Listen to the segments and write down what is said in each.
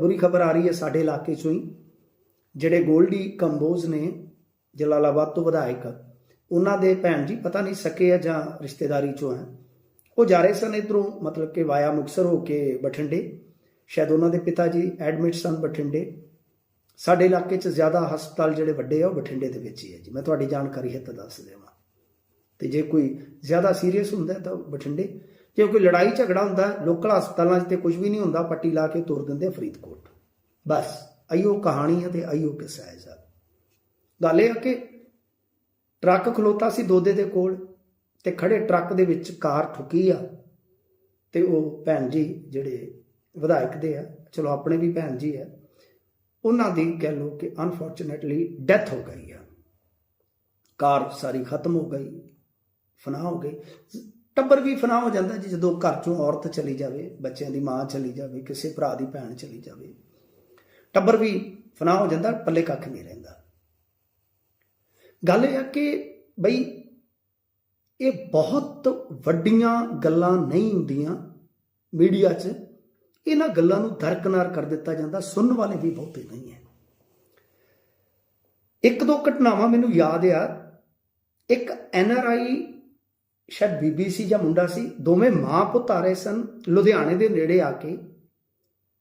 ਬੁਰੀ ਖਬਰ ਆ ਰਹੀ ਹੈ ਸਾਡੇ ਇਲਾਕੇ ਚੋਂ ਹੀ, ਜਿਹੜੇ ਗੋਲਡੀ ਕੰਬੋਜ ਨੇ ਜਲਾਲਾਬਾਦ ਤੋਂ ਵਿਧਾਇਕ, ਉਹਨਾਂ ਦੇ ਭੈਣ ਜੀ ਪਤਾ ਨਹੀਂ ਸਕੇ ਆ ਜਾਂ ਰਿਸ਼ਤੇਦਾਰੀ ਚੋਂ ਹੈ। ਉਹ ਜਾ ਰਹੇ ਸਨ ਇਧਰੋਂ, ਮਤਲਬ ਕਿ ਵਾਇਆ ਮੁਕਸਰ ਹੋ ਕੇ ਬਠਿੰਡੇ। ਸ਼ਾਇਦ ਉਹਨਾਂ ਦੇ ਪਿਤਾ ਜੀ ਐਡਮਿਟ ਸਨ ਬਠਿੰਡੇ। ਸਾਡੇ ਇਲਾਕੇ 'ਚ ਜ਼ਿਆਦਾ ਹਸਪਤਾਲ ਜਿਹੜੇ ਵੱਡੇ ਆ, ਉਹ ਬਠਿੰਡੇ ਦੇ ਵਿੱਚ ਹੀ ਹੈ ਜੀ। ਮੈਂ ਤੁਹਾਡੀ ਜਾਣਕਾਰੀ ਹੈ ਤਾਂ ਦੱਸ ਦੇਵਾਂ। ਤੇ ਜੇ ਕੋਈ ਜ਼ਿਆਦਾ ਸੀਰੀਅਸ ਹੁੰਦਾ ਤਾਂ ਬਠਿੰਡੇ। ਜੇ ਕੋਈ ਲੜਾਈ ਝਗੜਾ ਹੁੰਦਾ, ਲੋਕਲ ਹਸਪਤਾਲਾਂ 'ਚ ਤੇ ਕੁਝ ਵੀ ਨਹੀਂ ਹੁੰਦਾ, ਪੱਟੀ ਲਾ ਕੇ ਤੁਰ ਦਿੰਦੇ ਫਰੀਦਕੋਟ। ਬਸ ਆਈਓ ਕਹਾਣੀ ਹੈ ਤੇ ਆਈਓ ਕਿੱਸਾ ਹੈ ਸਰ। ਗੱਲ ਇਹ ਆ ਕਿ ਟਰੱਕ ਖਲੋਤਾ ਸੀ ਦੋਦੇ ਦੇ ਕੋਲ ਤੇ ਖੜੇ ਟਰੱਕ ਦੇ ਵਿੱਚ ਕਾਰ ਠੁਕੀ ਆ ਤੇ ਉਹ ਭੈਣ ਜੀ ਜਿਹੜੇ ਵਿਧਾਇਕ ਦੇ ਆ, ਚਲੋ ਆਪਣੇ ਵੀ ਭੈਣ ਜੀ ਆ, ਉਹਨਾਂ ਦੀ ਕਹਿ ਲਓ ਕਿ ਅਨਫੋਰਚੂਨੇਟਲੀ ਡੈਥ ਹੋ ਗਈ ਆ। ਕਾਰ ਸਾਰੀ ਖਤਮ ਹੋ ਗਈ ਫਨਾ ਹੋ ਗਈ। ਟੱਬਰ ਵੀ ਫਨਾ ਹੋ ਜਾਂਦਾ ਜੀ ਜਦੋਂ ਘਰ ਚੋਂ ਔਰਤ ਚਲੀ ਜਾਵੇ, ਬੱਚਿਆਂ ਦੀ ਮਾਂ ਚਲੀ ਜਾਵੇ, ਕਿਸੇ ਭਰਾ ਦੀ ਭੈਣ ਚਲੀ ਜਾਵੇ। ਟੱਬਰ ਵੀ ਫਨਾ ਹੋ ਜਾਂਦਾ, ਪੱਲੇ ਕੱਖ ਨਹੀਂ ਰਹਿੰਦਾ। ਗੱਲ ਇਹ ਆ ਕਿ ਬਈ ਇਹ ਬਹੁਤ ਵੱਡੀਆਂ ਗੱਲਾਂ ਨਹੀਂ ਹੁੰਦੀਆਂ ਮੀਡੀਆ 'ਚ। ਇਹਨਾਂ ਗੱਲਾਂ ਨੂੰ ਦਰਕਨਾਰ ਕਰ ਦਿੱਤਾ ਜਾਂਦਾ, ਸੁਣਨ ਵਾਲੇ ਵੀ ਬਹੁਤੇ ਨਹੀਂ ਹੈ। ਇੱਕ ਦੋ ਘਟਨਾਵਾਂ ਮੈਨੂੰ ਯਾਦ ਆ। ਇੱਕ ਐਨ ਸ਼ਾਇਦ ਬੀਬੀ ਸੀ ਜਾਂ ਮੁੰਡਾ ਸੀ, ਦੋਵੇਂ ਮਾਂ ਪੁੱਤ ਆ ਰਹੇ ਸਨ, ਲੁਧਿਆਣੇ ਦੇ ਨੇੜੇ ਆ ਕੇ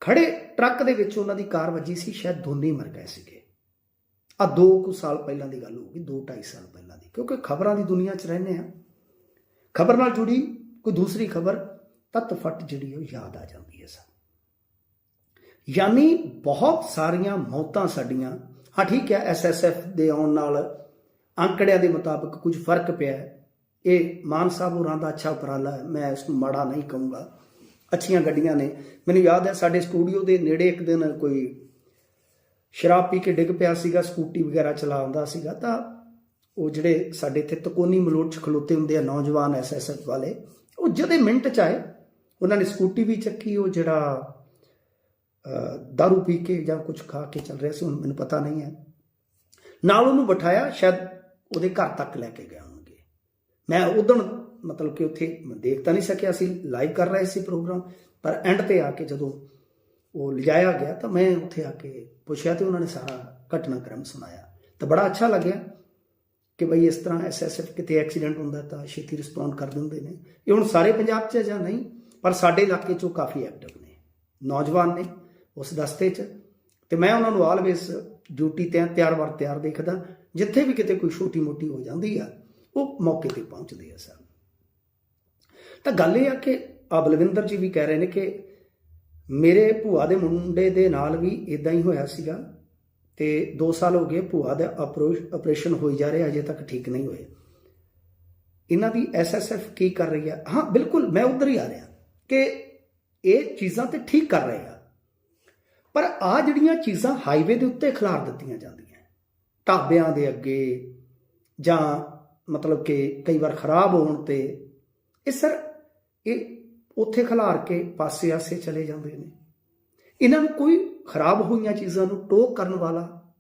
ਖੜੇ ਟਰੱਕ ਦੇ ਵਿੱਚ ਉਹਨਾਂ ਦੀ ਕਾਰ ਵੱਜੀ ਸੀ, ਸ਼ਾਇਦ ਦੋਨੇ ਮਰ ਗਏ ਸੀਗੇ। ਆ ਦੋ ਕੁ ਸਾਲ ਪਹਿਲਾਂ ਦੀ ਗੱਲ ਹੋਊਗੀ 2 2.5 ਸਾਲ ਪਹਿਲਾਂ ਦੀ, ਕਿਉਂਕਿ ਖਬਰਾਂ ਦੀ ਦੁਨੀਆ 'ਚ ਰਹਿੰਦੇ ਆ ਖਬਰ ਨਾਲ ਜੁੜੀ, ਕੋਈ ਦੂਸਰੀ ਖਬਰ, ਤਤ ਫਟ ਜਿਹੜੀ ਉਹ ਯਾਦ ਆ ਜਾਂਦੀ ਹੈ ਸਾਨੂੰ ਯਾਨੀ ਬਹੁਤ ਸਾਰੀਆਂ ਮੌਤਾਂ ਸਾਡੀਆਂ, ਹਾਂ ਠੀਕ ਹੈ ਐਸਐਸਐਫ ਦੇ ਆਉਣ ਨਾਲ ਅੰਕੜਿਆਂ ਦੇ ਮੁਤਾਬਕ ਕੁਝ ਫ਼ਰਕ ਪਿਆ ਹੈ ਇਹ ਮਾਨ ਸਾਹਿਬ ਹੋਰਾਂ ਦਾ ਅੱਛਾ ਉਪਰਾਲਾ ਹੈ ਮੈਂ ਇਸ ਨੂੰ ਮਾੜਾ ਨਹੀਂ ਕਹੂੰਗਾ। ਅੱਛੀਆਂ ਗੱਡੀਆਂ ਨੇ। ਮੈਨੂੰ ਯਾਦ ਹੈ ਸਾਡੇ ਸਟੂਡੀਓ ਦੇ ਨੇੜੇ ਇੱਕ ਦਿਨ ਕੋਈ ਸ਼ਰਾਬ ਪੀ ਕੇ ਡਿੱਗ ਪਿਆ ਸੀਗਾ ਸਕੂਟੀ ਵਗੈਰਾ ਚਲਾਉਂਦਾ ਸੀਗਾ ਤਾਂ ਉਹ ਜਿਹੜੇ ਸਾਡੇ ਇੱਥੇ ਤਕੋਨੀ ਮਲੋਟ ਚ ਖਲੋਤੇ ਹੁੰਦੇ ਆ ਨੌਜਵਾਨ ਐਸਐਸਐਫ ਵਾਲੇ ਉਹ ਜਦੇ ਮਿੰਟ ਚ ਆਏ ਉਹਨਾਂ ਨੇ ਸਕੂਟੀ ਵੀ ਚੱਕੀ ਉਹ ਜਿਹੜਾ ਅਹ, ਦਾਰੂ ਪੀ ਕੇ ਜਾਂ ਕੁਝ ਖਾ ਕੇ ਚੱਲ ਰਿਹਾ ਸੀ ਹੁਣ ਮੈਨੂੰ ਪਤਾ ਨਹੀਂ ਹੈ। ਨਾਲ ਉਹਨੂੰ ਬਿਠਾਇਆ ਸ਼ਾਇਦ ਉਹਦੇ ਘਰ ਤੱਕ ਲੈ ਕੇ ਗਿਆ। ਮੈਂ ਉਦੋਂ ਮਤਲਬ ਕਿ ਉੱਥੇ ਦੇਖ ਤਾਂ ਨਹੀਂ ਸਕਿਆ ਸੀ ਲਾਈਵ ਕਰ ਰਹੇ ਸੀ ਪ੍ਰੋਗਰਾਮ ਪਰ ਐਂਡ ਤੇ ਆ ਕੇ ਜਦੋਂ ਉਹ ਲਿਜਾਇਆ ਗਿਆ ਤਾਂ ਮੈਂ ਉੱਥੇ ਆ ਕੇ ਪੁੱਛਿਆ ਤੇ ਉਹਨਾਂ ਨੇ ਸਾਰਾ ਘਟਨਾਕ੍ਰਮ ਸੁਣਾਇਆ। ਤਾਂ ਬੜਾ ਅੱਛਾ ਲੱਗਿਆ ਕਿ ਬਈ ਇਸ ਤਰ੍ਹਾਂ ਐਸਐਸਐਫ ਕਿਤੇ ਐਕਸੀਡੈਂਟ ਹੁੰਦਾ ਤਾਂ ਛੇਤੀ ਰਿਸਪੌਂਡ ਕਰ ਦਿੰਦੇ ਨੇ। ਇਹ ਹੁਣ ਸਾਰੇ ਪੰਜਾਬ 'ਚ ਜਾਂ ਨਹੀਂ? ਪਰ ਸਾਡੇ ਇਲਾਕੇ 'ਚੋਂ ਕਾਫੀ ਐਕਟਿਵ ਨੇ। ਨੌਜਵਾਨ ਨੇ ਉਸ ਦਸਤੇ 'ਚ। ਤੇ ਮੈਂ ਉਹਨਾਂ ਨੂੰ ਆਲਵੇਸ ਡਿਊਟੀ ਤੇ ਤਿਆਰ ਵਰ ਤਿਆਰ ਦੇਖਦਾ। ਜਿੱਥੇ ਵੀ ਕਿਤੇ ਕੋਈ ਛੋਟੀ ਮੋਟੀ ਹੋ ਜਾਂਦੀ ਆ ਉਹ ਮੌਕੇ ਤੇ ਪਹੁੰਚਦੇ ਆ ਸਰ। ਤਾਂ ਗੱਲ ਇਹ ਆ ਕਿ ਆ ਬਲਵਿੰਦਰ ਜੀ ਵੀ ਕਹਿ ਰਹੇ ਨੇ ਕਿ ਮੇਰੇ ਭੂਆ ਦੇ ਮੁੰਡੇ ਦੇ ਨਾਲ ਵੀ ਇਦਾਂ ਹੀ ਹੋਇਆ ਸੀਗਾ ਤੇ 2 ਸਾਲ ਹੋ ਗਏ ਭੂਆ ਦਾ ਆਪਰੇਸ਼ਨ ਹੋਈ ਜਾ ਰਿਹਾ ਅਜੇ ਤੱਕ ਠੀਕ ਨਹੀਂ ਹੋਏ। ਇਹਨਾਂ ਦੀ ਐਸਐਸਐਫ ਕੀ ਕਰ ਰਹੀ ਹੈ ਹਾਂ, ਬਿਲਕੁਲ, ਮੈਂ ਉਧਰ ਹੀ ਆ ਰਿਹਾ ਕਿ ਇਹ ਚੀਜ਼ਾਂ ਤੇ ਠੀਕ ਕਰ ਰਹੇ ਆ। ਪਰ ਆ ਜਿਹੜੀਆਂ ਚੀਜ਼ਾਂ ਹਾਈਵੇ ਦੇ ਉੱਤੇ ਖਿਲਾਰ ਦਿੱਤੀਆਂ ਜਾਂਦੀਆਂ, ਢਾਬਿਆਂ ਦੇ ਅੱਗੇ ਜਾਂ ਮਤਲਬ ਕਿ ਕਈ ਵਾਰ ਖਰਾਬ ਹੋਣ ਤੇ ਇਹ ਸਰ, ਇਹ ਉੱਥੇ ਖਿਲਾਰ ਕੇ ਪਾਸੇ-ਆਸੇ ਚਲੇ ਜਾਂਦੇ ਨੇ। ਇਹਨਾਂ ਨੂੰ ਕੋਈ ਖਰਾਬ ਹੋਈਆਂ ਚੀਜ਼ਾਂ ਨੂੰ ਟੋਕ ਕਰਨ ਵਾਲਾ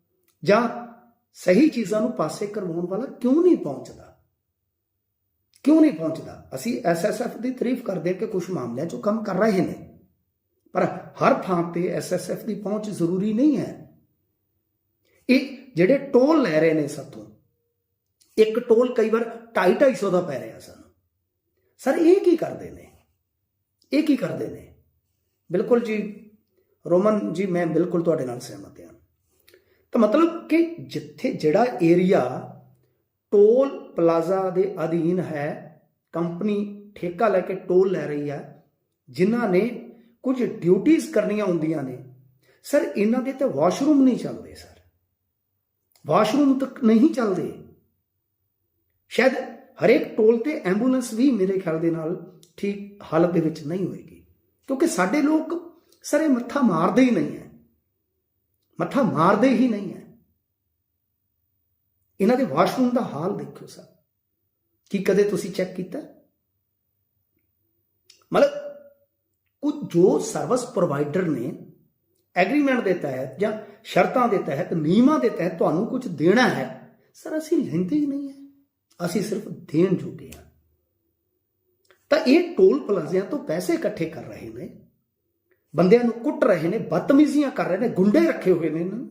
ਜਾਂ ਸਹੀ ਚੀਜ਼ਾਂ ਨੂੰ ਪਾਸੇ ਕਰਵਾਉਣ ਵਾਲਾ ਕਿਉਂ ਨਹੀਂ ਪਹੁੰਚਦਾ? ਕਿਉਂ ਨਹੀਂ ਪਹੁੰਚਦਾ? ਅਸੀਂ ਐਸਐਸਐਫ ਦੀ ਤਾਰੀਫ ਕਰਦੇ ਕਿ ਕੁਝ ਮਾਮਲਿਆਂ 'ਚ ਕੰਮ ਕਰ ਰਹੇ ਨੇ। ਪਰ ਹਰ ਥਾਂ ਤੇ ਐਸਐਸਐਫ ਦੀ ਪਹੁੰਚ ਜ਼ਰੂਰੀ ਨਹੀਂ ਹੈ। ਇਹ ਜਿਹੜੇ ਟੋਲ ਲੈ ਰਹੇ ਨੇ ਸਾਥੋਂ ਇੱਕ ਟੋਲ ਕਈ ਵਾਰ 250 ਦਾ ਪੈ ਰਿਹਾ ਸਾਨੂੰ। ਸਰ, ਇਹ ਕੀ ਕਰਦੇ ਨੇ? ਇਹ ਕੀ ਕਰਦੇ ਨੇ? ਬਿਲਕੁਲ ਜੀ, ਰੋਮਨ ਜੀ, ਮੈਂ ਬਿਲਕੁਲ ਤੁਹਾਡੇ ਨਾਲ ਸਹਿਮਤ ਹਾਂ। ਤਾਂ ਮਤਲਬ ਕਿ ਜਿੱਥੇ ਜਿਹੜਾ ਏਰੀਆ ਟੋਲ ਪਲਾਜ਼ਾ ਦੇ ਅਧੀਨ ਹੈ, ਕੰਪਨੀ ਠੇਕਾ ਲੈ ਕੇ ਟੋਲ ਲੈ ਰਹੀ ਹੈ, ਜਿਨ੍ਹਾਂ ਨੇ ਕੁਝ ਡਿਊਟੀਆਂ ਕਰਨੀਆਂ ਹੁੰਦੀਆਂ ਨੇ। ਸਰ, ਇਹਨਾਂ ਦੇ ਤੇ ਵਾਸ਼ਰੂਮ ਨਹੀਂ ਚੱਲਦੇ, ਸਰ। ਵਾਸ਼ਰੂਮ ਤੱਕ ਨਹੀਂ ਚੱਲਦੇ। ਸ਼ਾਇਦ ਹਰੇਕ ਟੋਲ ਤੇ ਐਂਬੂਲੈਂਸ ਵੀ ਮੇਰੇ ਖਿਆਲ ਦੇ ਨਾਲ ਠੀਕ ਹਾਲਤ ਦੇ ਵਿੱਚ ਨਹੀਂ ਹੋਏਗੀ। ਕਿਉਂਕਿ ਸਾਡੇ ਲੋਕ ਸਰ ਇਹ ਮੱਥਾ ਮਾਰਦੇ ਹੀ ਨਹੀਂ ਹੈ। ਮੱਥਾ ਮਾਰਦੇ ਹੀ ਨਹੀਂ ਹੈ। ਇਹਨਾਂ ਦੇ ਵਾਸ਼ਰੂਮ ਦਾ ਹਾਲ ਦੇਖੋ ਸਰ। ਕੀ ਕਦੇ ਤੁਸੀਂ ਚੈੱਕ ਕੀਤਾ? ਮਤਲਬ ਕੁਝ ਜੋ ਸਰਵਿਸ ਪ੍ਰੋਵਾਈਡਰ ਨੇ ਐਗਰੀਮੈਂਟ ਦੇ ਤਹਿਤ ਜਾਂ ਸ਼ਰਤਾਂ ਦੇ ਤਹਿਤ, ਨਿਯਮਾਂ ਦੇ ਤਹਿਤ ਤੁਹਾਨੂੰ ਕੁਝ ਦੇਣਾ ਹੈ, ਸਰ ਅਸੀਂ ਲੈਂਦੇ ਹੀ ਨਹੀਂ ਹੈ। ਅਸੀਂ ਸਿਰਫ ਦੇਣ ਜੋਗੇ ਹਾਂ। ਤਾਂ ਇਹ ਟੋਲ ਪਲਾਜ਼ਿਆਂ ਤੋਂ ਪੈਸੇ ਇਕੱਠੇ ਕਰ ਰਹੇ ਨੇ। ਬੰਦਿਆਂ ਨੂੰ ਕੁੱਟ ਰਹੇ ਨੇ, ਬਦਤਮੀਜ਼ੀਆਂ ਕਰ ਰਹੇ ਨੇ, ਗੁੰਡੇ ਰੱਖੇ ਹੋਏ ਨੇ ਇਹਨਾਂ ਨੇ।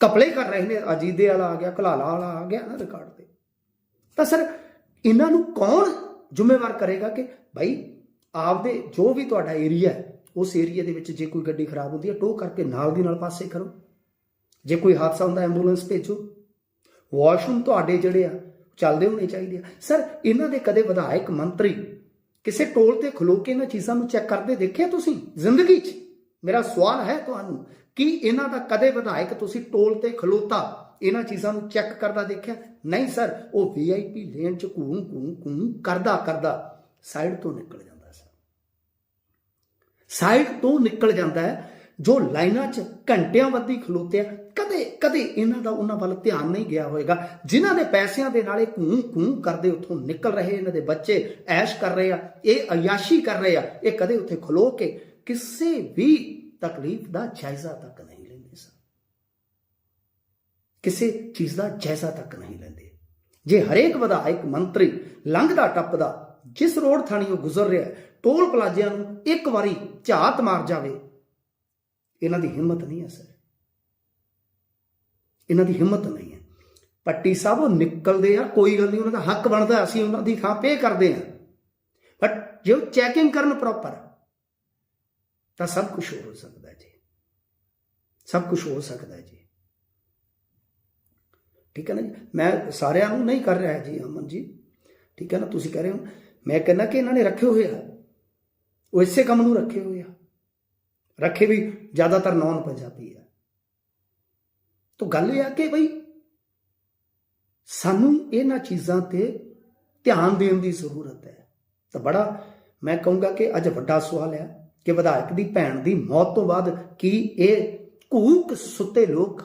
ਕਪਲੇ ਕਰ ਰਹੇ ਨੇ, ਅਜੀਦੇ ਵਾਲਾ ਆ ਗਿਆ ਕਲਾਲਾ ਵਾਲਾ ਆ ਗਿਆ ਨਾ ਰਿਕਾਰਡ ਤੇ। ਤਾਂ ਸਰ, ਇਹਨਾਂ ਨੂੰ ਕੌਣ ਜ਼ਿੰਮੇਵਾਰ ਕਰੇਗਾ ਕਿ ਭਾਈ ਆਪਦੇ ਜੋ ਵੀ ਤੁਹਾਡਾ ਏਰੀਆ ਹੈ, ਉਸ ਏਰੀਆ ਦੇ ਵਿੱਚ ਜੇ ਕੋਈ ਗੱਡੀ ਖਰਾਬ ਹੁੰਦੀ ਹੈ ਟੋ ਕਰਕੇ ਨਾਲ ਦੀ ਨਾਲ ਪਾਸੇ ਕਰੋ। ਜੇ ਕੋਈ ਹਾਦਸਾ ਹੁੰਦਾ, ਐਂਬੂਲੈਂਸ ਭੇਜੋ। ਵਾਸ਼ਰੂਮ ਤੁਹਾਡੇ ਜਿਹੜੇ ਆ, ਚੱਲਦੇ ਹੋਣੇ ਚਾਹੀਦੇ ਆ। ਸਰ ਇਹਨਾਂ ਦੇ ਕਦੇ ਵਿਧਾਇਕ ਮੰਤਰੀ ਕਿਸੇ ਟੋਲ ਤੇ ਖਲੋ ਕੇ ਇਹਨਾਂ ਚੀਜ਼ਾਂ ਨੂੰ ਚੈੱਕ ਕਰਦੇ ਦੇਖਿਆ ਤੁਸੀਂ? ਜ਼ਿੰਦਗੀ 'ਚ। ਮੇਰਾ ਸਵਾਲ ਹੈ ਤੁਹਾਨੂੰ, ਕਿ ਇਹਨਾਂ ਦਾ ਕਦੇ ਵਿਧਾਇਕ ਤੁਸੀਂ ਟੋਲ ਤੇ ਖਲੋਤਾ, ਇਹਨਾਂ ਚੀਜ਼ਾਂ ਨੂੰ ਚੈੱਕ ਕਰਦਾ ਦੇਖਿਆ? ਨਹੀਂ ਸਰ ਉਹ ਵੀਆਈਪੀ ਲੇਨ 'ਚ ਘੂੰ ਘੂੰ ਘੂੰ ਕਰਦਾ ਕਰਦਾ। ਸਾਈਡ ਤੋਂ ਨਿਕਲ ਜਾਂਦਾ ਸਰ ਸਾਈਡ ਤੋਂ ਨਿਕਲ ਜਾਂਦਾ ਹੈ। ਜੋ ਲਾਈਨਾਂ 'ਚ ਘੰਟਿਆਂ ਵੱਧੀ ਖਲੋਤੇ ਆ, ਕਦੇ ਕਦੇ ਇਹਨਾਂ ਦਾ ਉਹਨਾਂ ਵੱਲ ਧਿਆਨ ਨਹੀਂ ਗਿਆ ਹੋਵੇਗਾ ਜਿਨ੍ਹਾਂ ਦੇ ਪੈਸਿਆਂ ਦੇ ਨਾਲ ਇਹ ਕੂੰ ਕੂੰ ਕਰਦੇ ਉੱਥੋਂ ਨਿਕਲ ਰਹੇ ਇਹਨਾਂ ਦੇ ਬੱਚੇ, ਐਸ਼ ਕਰ ਰਹੇ ਆ, ਇਹ ਅਯਾਸ਼ੀ ਕਰ ਰਹੇ ਆ, ਇਹ ਕਦੇ ਉੱਥੇ ਖਲੋ ਕੇ ਕਿਸੇ ਵੀ ਤਕਲੀਫ ਦਾ ਜਾਇਜ਼ਾ ਤੱਕ ਨਹੀਂ ਲੈਂਦੇ ਸਨ। ਕਿਸੇ ਚੀਜ਼ ਦਾ ਜਾਇਜ਼ਾ ਤੱਕ ਨਹੀਂ ਲੈਂਦੇ। ਜੇ ਹਰੇਕ ਵਿਧਾਇਕ ਮੰਤਰੀ ਲੰਘਦਾ ਟੱਪਦਾ, ਜਿਸ ਰੋਡ ਥਾਣੀ ਉਹ ਗੁਜ਼ਰ ਰਿਹਾ, ਟੋਲ ਪਲਾਜ਼ਿਆਂ ਨੂੰ ਇੱਕ ਵਾਰੀ ਝਾਤ ਮਾਰ ਜਾਵੇ ਇਹਨਾਂ ਦੀ ਹਿੰਮਤ ਨਹੀਂ ਹੈ, ਸਰ। ਇਹਨਾਂ ਦੀ ਹਿੰਮਤ ਨਹੀਂ ਹੈ। ਪੱਟੀ ਸਾਹਿਬ, ਉਹ ਨਿਕਲਦੇ ਆ, ਕੋਈ ਗੱਲ ਨਹੀਂ, ਉਹਨਾਂ ਦਾ ਹੱਕ ਬਣਦਾ, ਅਸੀਂ ਉਹਨਾਂ ਦੀ ਥਾਂ ਪੇ ਕਰਦੇ ਆ ਬਟ ਜੇ ਉਹ ਚੈਕਿੰਗ ਕਰਨ ਪ੍ਰੋਪਰ ਤਾਂ ਸਭ ਕੁਝ ਹੋ ਸਕਦਾ ਜੀ। ਸਭ ਕੁਝ ਹੋ ਸਕਦਾ ਜੀ। ਠੀਕ ਹੈ ਨਾ ਜੀ? ਮੈਂ ਸਾਰਿਆਂ ਨੂੰ ਨਹੀਂ ਕਰ ਰਿਹਾ ਜੀ, ਅਮਨ ਜੀ। ਠੀਕ ਹੈ ਨਾ? ਤੁਸੀਂ ਕਹਿ ਰਹੇ ਹੋ। ਮੈਂ ਕਹਿੰਦਾ ਕਿ ਇਹਨਾਂ ਨੇ ਰੱਖੇ ਹੋਏ ਆ। ਉਹ ਇਸੇ ਕੰਮ ਨੂੰ ਰੱਖੇ ਹੋਏ ਆ। ਰੱਖੇ ਵੀ ਜ਼ਿਆਦਾਤਰ ਨੌਨ ਪੰਜਾਬੀ ਆ ਤਾਂ ਗੱਲ ਇਹ ਆ ਕਿ ਬਈ ਸਾਨੂੰ ਇਹਨਾਂ ਚੀਜ਼ਾਂ ਤੇ ਧਿਆਨ ਦੇਣ ਦੀ ਜ਼ਰੂਰਤ ਹੈ। ਤਾਂ ਬੜਾ ਮੈਂ ਕਹੂੰਗਾ ਕਿ ਅੱਜ ਵੱਡਾ ਸਵਾਲ ਹੈ ਕਿ ਵਿਧਾਇਕ ਦੀ ਭੈਣ ਦੀ ਮੌਤ ਤੋਂ ਬਾਅਦ ਕੀ ਇਹ ਕੂਕ ਸੁੱਤੇ ਲੋਕ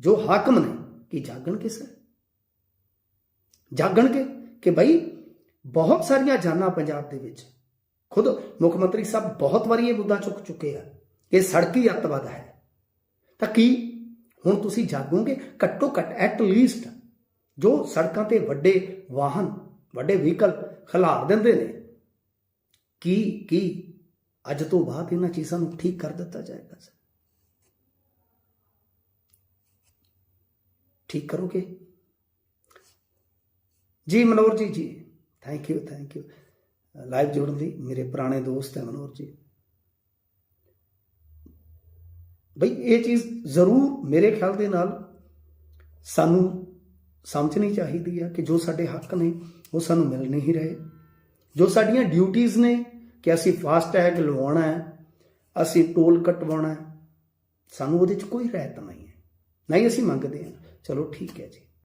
ਜੋ ਹਾਕਮ ਨੇ, ਕੀ ਜਾਗਣ ਸਰ? ਜਾਗਣਗੇ ਕਿ ਭਾਈ ਬਹੁਤ ਸਾਰੀਆਂ ਜਾਨਾਂ ਪੰਜਾਬ ਦੇ ਵਿੱਚ ਖੁਦ ਮੁੱਖ ਮੰਤਰੀ ਸਾਹਿਬ ਬਹੁਤ ਵਾਰੀ ਇਹ ਮੁੱਦਾ ਚੁੱਕ ਚੁੱਕੇ ਆ ਕਿ ਸੜਕੀ ਅੱਤਵਾਦ ਹੈ ਤਾਂ ਕੀ ਹੁਣ ਤੁਸੀਂ ਜਾਗੋਗੇ ਘੱਟੋ ਘੱਟ ਐਟ ਲੀਸਟ ਜੋ ਸੜਕਾਂ ਤੇ ਵੱਡੇ ਵਾਹਨ ਵੱਡੇ ਵਹੀਕਲ ਖਲਾਰ ਦਿੰਦੇ ਨੇ ਕੀ ਕੀ ਅੱਜ ਤੋਂ ਬਾਅਦ ਇਹਨਾਂ ਚੀਜ਼ਾਂ ਨੂੰ ਠੀਕ ਕਰ ਦਿੱਤਾ ਜਾਏਗਾ ਸਰ ਠੀਕ ਕਰੋਗੇ ਜੀ ਮਨੋਰ ਜੀ ਜੀ thank you thank you live ਜੁੜਨ ਲਈ ਮੇਰੇ ਪੁਰਾਣੇ ਦੋਸਤ ਹੈ ਮਨੋਰ ਜੀ। ਬਈ ਇਹ ਚੀਜ਼ ਜ਼ਰੂਰ ਮੇਰੇ ਖਿਆਲ ਦੇ ਨਾਲ ਸਾਨੂੰ ਸਮਝਣੀ ਚਾਹੀਦੀ ਹੈ ਕਿ ਜੋ ਸਾਡੇ ਹੱਕ ਨੇ, ਉਹ ਸਾਨੂੰ ਮਿਲ ਨਹੀਂ ਰਹੇ। ਜੋ ਸਾਡੀਆਂ ਡਿਊਟੀਆਂ ਨੇ ਕਿ ਅਸੀਂ ਫਾਸਟ ਟੈਗ ਲਵਾਉਣਾ ਹੈ, ਅਸੀਂ ਟੋਲ ਕਟਵਾਉਣਾ ਹੈ, ਸਾਨੂੰ ਉਹਦੇ 'ਚ ਕੋਈ ਰਹਿਤ ਨਹੀਂ ਹੈ। ਨਹੀਂ ਅਸੀਂ ਮੰਗਦੇ ਹਾਂ। ਚਲੋ ਠੀਕ ਹੈ ਜੀ।